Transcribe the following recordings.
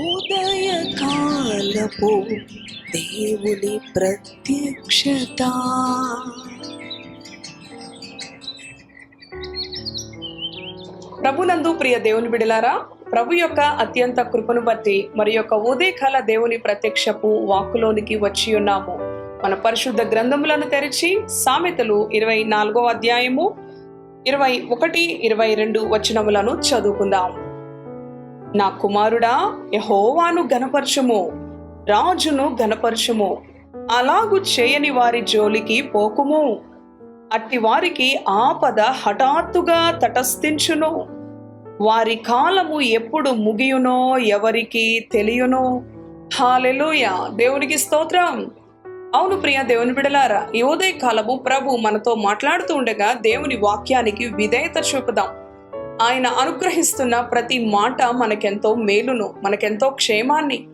ఉదయకాలపు దేవుని ప్రత్యక్షత. ప్రభునందు ప్రియ దేవుని బిడలారా ప్రభు యొక్క అత్యంత కృపను బట్టి మరి యొక్క ఉదయకాల దేవుని ప్రత్యక్షపు వాక్కులోనికి వచ్చి ఉన్నాము. మన పరిశుద్ధ గ్రంథములను తెరిచి సామెతలు ఇరవై నాలుగో అధ్యాయము ఇరవై ఒకటి ఇరవై రెండు వచనములను చదువుకుందాం. నా కుమారుడా యహోవాను గనపరచుము రాజును గనపరచుము అలాగు చేయని వారి జోలికి పోకుము. అట్టి వారికి ఆపద హఠాత్తుగా తటస్థించును. వారి కాలము ఎప్పుడు ముగియునో ఎవరికి తెలియనో. హాలెలుయ! దేవునికి స్తోత్రం. అవును ప్రియ దేవుని బిడలారా ఈ ఉదయ కాలము ప్రభు మనతో మాట్లాడుతూ ఉండగా దేవుని వాక్యానికి విధేయత చూపుదాం. ఆయన అనుగ్రహిస్తున్న ప్రతి మాట మనకెంతో మేలును మనకెంతో క్షేమాన్ని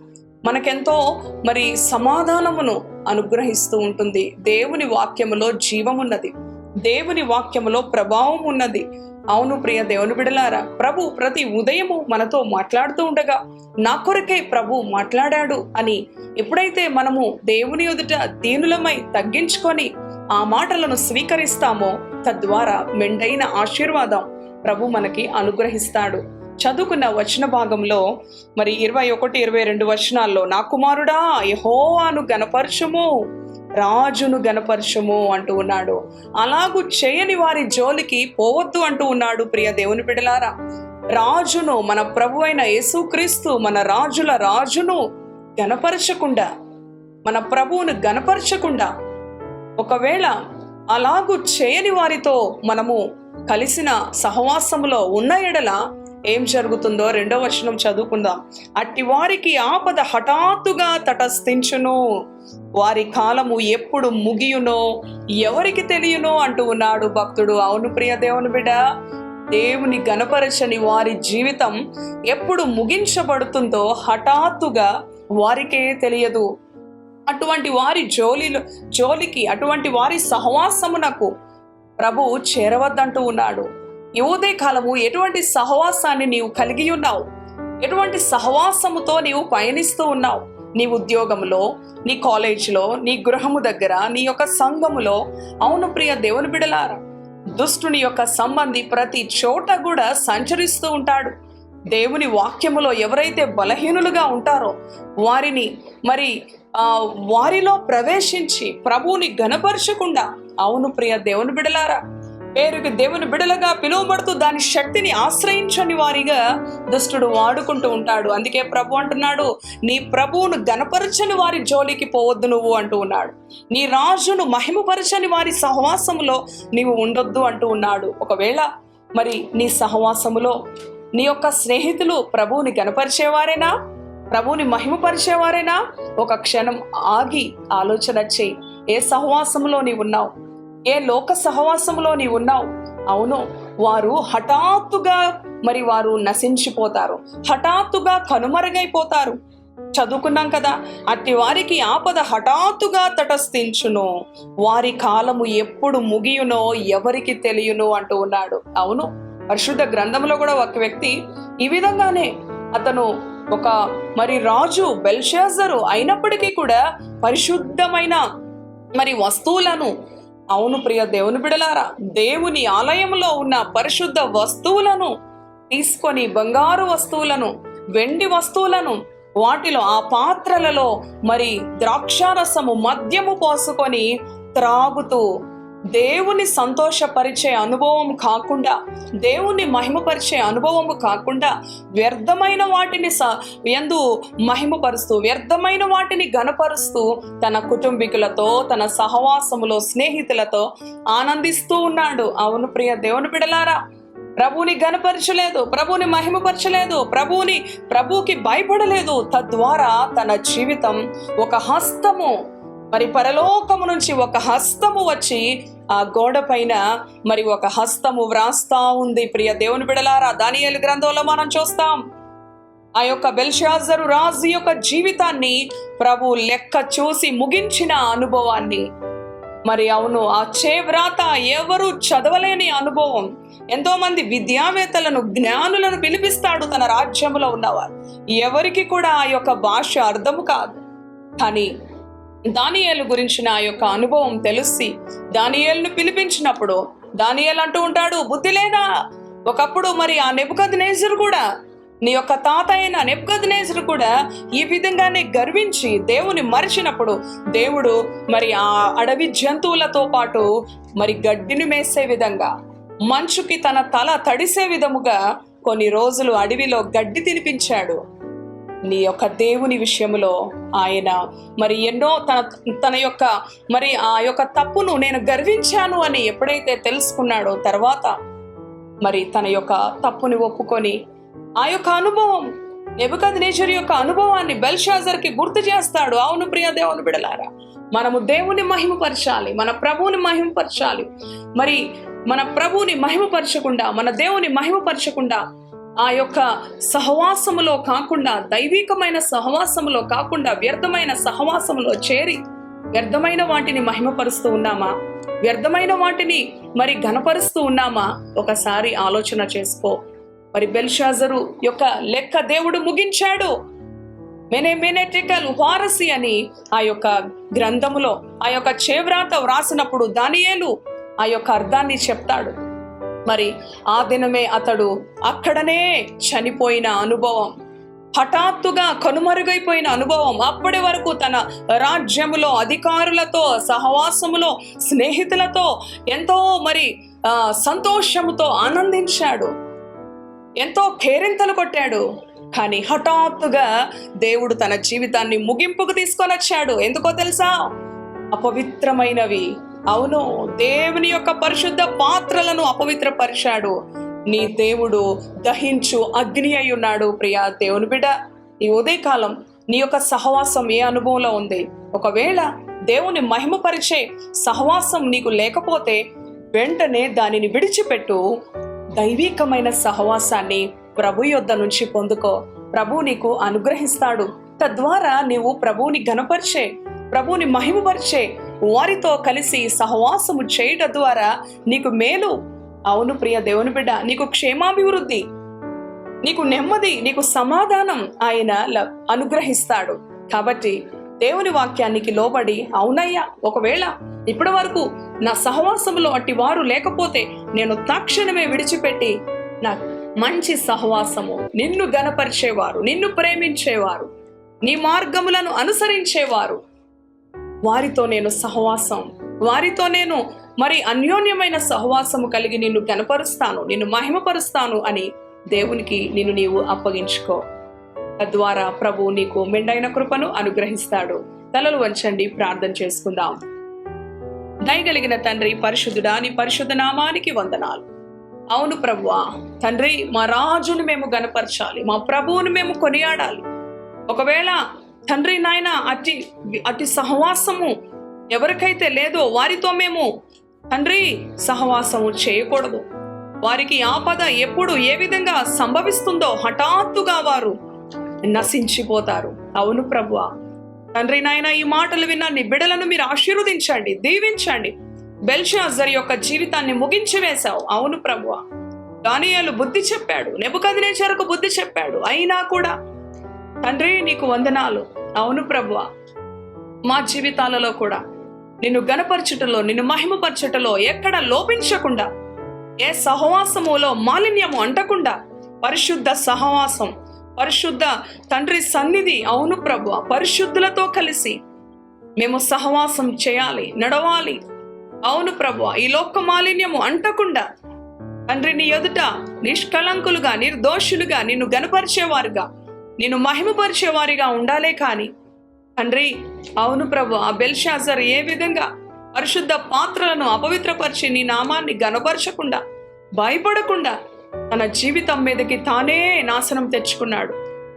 మనకెంతో మరి సమాధానమును అనుగ్రహిస్తూ ఉంటుంది. దేవుని వాక్యములో జీవమున్నది. దేవుని వాక్యములో ప్రభావం ఉన్నది. అవును ప్రియ దేవుని బిడలారా ప్రభు ప్రతి ఉదయము మనతో మాట్లాడుతూ ఉండగా నా కొరకే ప్రభు మాట్లాడాడు అని ఎప్పుడైతే మనము దేవుని ఎదుట దీనులమై తగ్గించుకొని ఆ మాటలను స్వీకరిస్తామో తద్వారా మెండైన ఆశీర్వాదం ప్రభు మనకి అనుగ్రహిస్తాడు. చదువుకున్న వచన భాగంలో మరి ఇరవై ఒకటి ఇరవై రెండు వచనాల్లో నా కుమారుడా యహోవాను గనపరచుము రాజును గనపరచుము అంటూ ఉన్నాడు. అలాగూ చేయని వారి జోలికి పోవద్దు అంటూ ఉన్నాడు ప్రియ దేవుని బిడలారా. రాజును మన ప్రభు అయిన యేసుక్రీస్తు మన రాజుల రాజును గనపరచకుండా మన ప్రభువును గనపరచకుండా ఒకవేళ అలాగూ చేయని వారితో మనము కలిసిన సహవాసములో ఉన్న ఎడల ఏం జరుగుతుందో రెండో వచనం చదువుకుందాం. అట్టి వారికి ఆపద హఠాత్తుగా తటస్థించును. వారి కాలము ఎప్పుడు ముగియునో ఎవరికి తెలియనో అంటూ ఉన్నాడు భక్తుడు. అవును ప్రియ దేవుని బిడ్డ దేవుని గనపరచని వారి జీవితం ఎప్పుడు ముగించబడుతుందో హఠాత్తుగా వారికే తెలియదు. అటువంటి వారి జోలిలో జోలికి అటువంటి వారి సహవాసమునకు ప్రభు చేరవద్దంటూ ఉన్నాడు. ఈ కాలము ఎటువంటి సహవాసాన్ని నీవు కలిగి ఉన్నావు? ఎటువంటి సహవాసముతో నీవు పయనిస్తూ ఉన్నావు? నీ ఉద్యోగంలో నీ కాలేజీలో నీ గృహము దగ్గర నీ యొక్క సంఘములో అవును ప్రియ దేవుని బిడలారా దుష్టుని యొక్క సంబంధి ప్రతి చోట కూడా సంచరిస్తూ ఉంటాడు. దేవుని వాక్యములో ఎవరైతే బలహీనులుగా ఉంటారో వారిని మరి ఆ వారిలో ప్రవేశించి ప్రభువుని గనపరచకుండా అవును ప్రియ దేవుని బిడలారా పేరుకి దేవుని బిడలగా పిలువబడుతూ దాని శక్తిని ఆశ్రయించని వారిగా దుష్టుడు వాడుకుంటూ ఉంటాడు. అందుకే ప్రభు అంటున్నాడు నీ ప్రభువును గనపరచని వారి జోలికి పోవద్దు నువ్వు అంటూ ఉన్నాడు. నీ రాజును మహిమపరచని వారి సహవాసములో నీవు ఉండొద్దు అంటూ ఉన్నాడు. ఒకవేళ మరి నీ సహవాసములో నీ యొక్క స్నేహితులు ప్రభువుని గనపరిచేవారేనా ప్రభువుని మహిమపరిచేవారేనా? ఒక క్షణం ఆగి ఆలోచన చేయి. ఏ సహవాసంలో నీ ఉన్నావు? ఏ లోక సహవాసంలో నీ ఉన్నావు? అవును వారు హఠాత్తుగా మరి వారు నశించిపోతారు. హఠాత్తుగా కనుమరుగైపోతారు. చదువుకున్నాం కదా అట్టి వారికి ఆపద హఠాత్తుగా తటస్థించును. వారి కాలము ఎప్పుడు ముగియునో ఎవరికి తెలియను అంటూ ఉన్నాడు. అవును పరిశుద్ధ గ్రంథంలో కూడా ఒక వ్యక్తి ఈ విధంగానే అతను ఒక మరి రాజు బెల్షాజరు అయినప్పటికీ కూడా పరిశుద్ధమైన మరి వస్తువులను అవును ప్రియ దేవుని బిడలారా దేవుని ఆలయంలో ఉన్న పరిశుద్ధ వస్తువులను తీసుకొని బంగారు వస్తువులను వెండి వస్తువులను వాటిలో ఆ పాత్రలలో మరి ద్రాక్షారసము మద్యము పోసుకొని త్రాగుతూ దేవుని సంతోషపరిచే అనుభవం కాకుండా దేవుని మహిమపరిచే అనుభవం కాకుండా వ్యర్థమైన వాటిని స ఎందు మహిమపరుస్తూ వ్యర్థమైన వాటిని గనపరుస్తూ తన కుటుంబీకులతో తన సహవాసములో స్నేహితులతో ఆనందిస్తూ ఉన్నాడు. అవును ప్రియ దేవుని బిడలారా ప్రభుని గనపరచలేదు ప్రభుని మహిమపరచలేదు ప్రభుని ప్రభుకి భయపడలేదు. తద్వారా తన జీవితం ఒక హస్తము మరి పరలోకము నుంచి ఒక హస్తము వచ్చి ఆ గోడ పైన మరి ఒక హస్తము వ్రాస్తా ఉంది. ప్రియ దేవుని బిడలారా దానియేలు గ్రంథంలో మనం చూస్తాం. ఆ యొక్క బెల్షాజరు రాజు యొక్క జీవితాన్ని ప్రభు లెక్క చూసి ముగించిన అనుభవాన్ని. మరి అవును ఆ చేవ్రాత ఎవరు చదవలేని అనుభవం. ఎంతో మంది విద్యావేత్తలను జ్ఞానులను పిలిపిస్తాడు తన రాజ్యంలో ఉన్నవారు. ఎవరికి కూడా ఆ యొక్క భాష అర్థం కాదు. కానీ దానియేలు గురించిన ఆ యొక్క అనుభవం తెలిసి దానియేలును పిలిపించినప్పుడు దానియేలు అంటూ ఉంటాడు బుద్ధి లేదా? ఒకప్పుడు మరి ఆ నెప్పుకద్ నేజరు కూడా నీ యొక్క తాత అయిన నెబ్గద్ కూడా ఈ విధంగానే గర్వించి దేవుని మరిచినప్పుడు దేవుడు మరి ఆ అడవి జంతువులతో పాటు మరి గడ్డిని మేసే విధంగా మంచుకి తన తల తడిసే విధముగా కొన్ని రోజులు అడవిలో గడ్డి తినిపించాడు. నీ యొక్క దేవుని విషయంలో ఆయన మరి ఎన్నో తన తన యొక్క మరి ఆ యొక్క తప్పును నేను గర్వించాను అని ఎప్పుడైతే తెలుసుకున్నాడో తర్వాత మరి తన యొక్క తప్పుని ఒప్పుకొని ఆ యొక్క అనుభవం నెబద్ నేచర్ యొక్క అనుభవాన్ని బెల్షాజర్కి గుర్తు చేస్తాడు. అవును ప్రియ దేవుని బిడలారా మనము దేవుని మహిమపరచాలి మన ప్రభువుని మహిమపరచాలి. మరి మన ప్రభువుని మహిమపరచకుండా మన దేవుని మహిమపరచకుండా ఆ యొక్క సహవాసములో కాకుండా దైవికమైన సహవాసములో కాకుండా వ్యర్థమైన సహవాసములో చేరి వ్యర్థమైన వాటిని మహిమపరుస్తూ ఉన్నామా? వ్యర్థమైన వాటిని మరి ఘనపరుస్తూ ఉన్నామా? ఒకసారి ఆలోచన చేసుకో. మరి బెల్షాజరు యొక్క లెక్క దేవుడు ముగించాడు. మెనే మెనెటికల్ వారసి అని ఆ యొక్క గ్రంథములో ఆ యొక్క చేవ్రాత వ్రాసినప్పుడు దానియేలు ఆ యొక్క అర్థాన్ని చెప్తాడు. మరి ఆ దినమే అతడు అక్కడనే చనిపోయిన అనుభవం. హఠాత్తుగా కనుమరుగైపోయిన అనుభవం. అప్పటి వరకు తన రాజ్యములో అధికారులతో సహవాసములో స్నేహితులతో ఎంతో మరి ఆ, సంతోషముతో ఆనందించాడు. ఎంతో కేరింతలు కొట్టాడు. కానీ హఠాత్తుగా దేవుడు తన జీవితాన్ని ముగింపుకు తీసుకొని వచ్చాడు ఎందుకో తెలుసా? అపవిత్రమైనవి. అవును దేవుని యొక్క పరిశుద్ధ పాత్రలను అపవిత్రపరిచాడు. నీ దేవుడు దహించు అగ్ని అయి ఉన్నాడు ప్రియా దేవుని బిడ్డ. ఈ ఉదయకాలం నీ యొక్క సహవాసం ఏ అనుభవంలో ఉంది? ఒకవేళ దేవుని మహిమపరిచే సహవాసం నీకు లేకపోతే వెంటనే దానిని విడిచిపెట్టు. దైవికమైన సహవాసాన్ని ప్రభు యొద్ద నుంచి పొందుకో. ప్రభు నీకు అనుగ్రహిస్తాడు. తద్వారా నీవు ప్రభువుని ఘనపరిచే ప్రభువుని మహిమపరిచే వారితో కలిసి సహవాసము చేయటం ద్వారా నీకు మేలు. అవును ప్రియ దేవుని బిడ్డ నీకు క్షేమాభివృద్ధి నీకు నెమ్మది నీకు సమాధానం ఆయన ల- అనుగ్రహిస్తాడు. కాబట్టి దేవుని వాక్యానికి లోబడి అవునయ్యా ఒకవేళ ఇప్పటి వరకు నా సహవాసములో అట్టి వారు లేకపోతే నేను తక్షణమే విడిచిపెట్టి నా మంచి సహవాసము నిన్ను గనపరిచేవారు నిన్ను ప్రేమించేవారు నీ మార్గములను అనుసరించేవారు వారితో నేను సహవాసం. వారితో నేను మరి అన్యోన్యమైన సహవాసము కలిగి నిన్ను కనపరుస్తాను నిన్ను మహిమపరుస్తాను అని దేవునికి నిన్ను నీవు అప్పగించుకో. తద్వారా ప్రభు నీకు మెండైన కృపను అనుగ్రహిస్తాడు. తలలు వంచండి ప్రార్థన చేసుకుందాం. దయగలిగిన తండ్రి పరిశుద్ధుడా నీ పరిశుద్ధ నామానికి వందనాలు. అవును ప్రభువా తండ్రి మా రాజును మేము గనపరచాలి మా ప్రభువును మేము కొనియాడాలి. ఒకవేళ తండ్రి నాయన అతి అతి సహవాసము ఎవరికైతే లేదో వారితో మేము తండ్రి సహవాసము చేయకూడదు. వారికి ఆపద ఎప్పుడు ఏ విధంగా సంభవిస్తుందో హఠాత్తుగా వారు నశించిపోతారు. అవును ప్రభు తండ్రి నాయన ఈ మాటలు విన్న నీ బిడలను మీరు ఆశీర్వదించండి దీవించండి. బెల్షాజర్ యొక్క జీవితాన్ని ముగించి వేశావు. అవును ప్రభు దానియాలు బుద్ధి చెప్పాడు. నెబుకదినేచరకు బుద్ధి చెప్పాడు. అయినా కూడా తండ్రి నీకు వందనాలు. అవును ప్రభు మా జీవితాలలో కూడా నిన్ను గనపరచుటలో నిన్ను మహిమపరచటలో ఎక్కడ లోపించకుండా ఏ సహవాసములో మాలిన్యము అంటకుండా పరిశుద్ధ సహవాసం పరిశుద్ధ తండ్రి సన్నిధి అవును ప్రభు పరిశుద్ధులతో కలిసి మేము సహవాసం చేయాలి నడవాలి. అవును ప్రభు ఈ లోక మాలిన్యము అంటకుండా తండ్రి నీ ఎదుట నిష్కలంకులుగా నిర్దోషులుగా నిన్ను గనపరిచేవారుగా నిన్ను మహిమపరిచేవారిగా ఉండాలే కానీ. తండ్రి అవును ప్రభు ఆ బెల్షాజర్ ఏ విధంగా పరిశుద్ధ పాత్రలను అపవిత్రపరిచి నీ నామాన్ని గనపరచకుండా భయపడకుండా తన జీవితం మీదకి తానే నాశనం తెచ్చుకున్నాడు.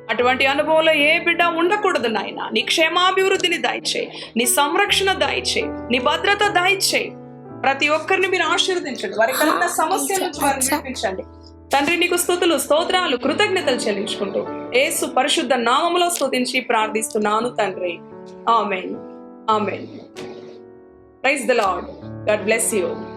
అటువంటి అనుభవంలో ఏ బిడ్డ ఉండకూడదు నాయన. నీ క్షేమాభివృద్ధిని దాయిచేయి నీ సంరక్షణ దాయిచేయి నీ భద్రత దాయిచేయి ప్రతి ఒక్కరిని మీరు ఆశీర్వదించండి. వారికి కలిగిన సమస్య నుంచి వారిని విడిపించండి. తండ్రి నీకు స్థుతులు స్తోత్రాలు కృతజ్ఞతలు చెల్లించుకుంటూ ఏసు పరిశుద్ధ నామములో స్తుతించి ప్రార్థిస్తున్నాను తండ్రి. Amen. Amen. Praise the Lord God bless you.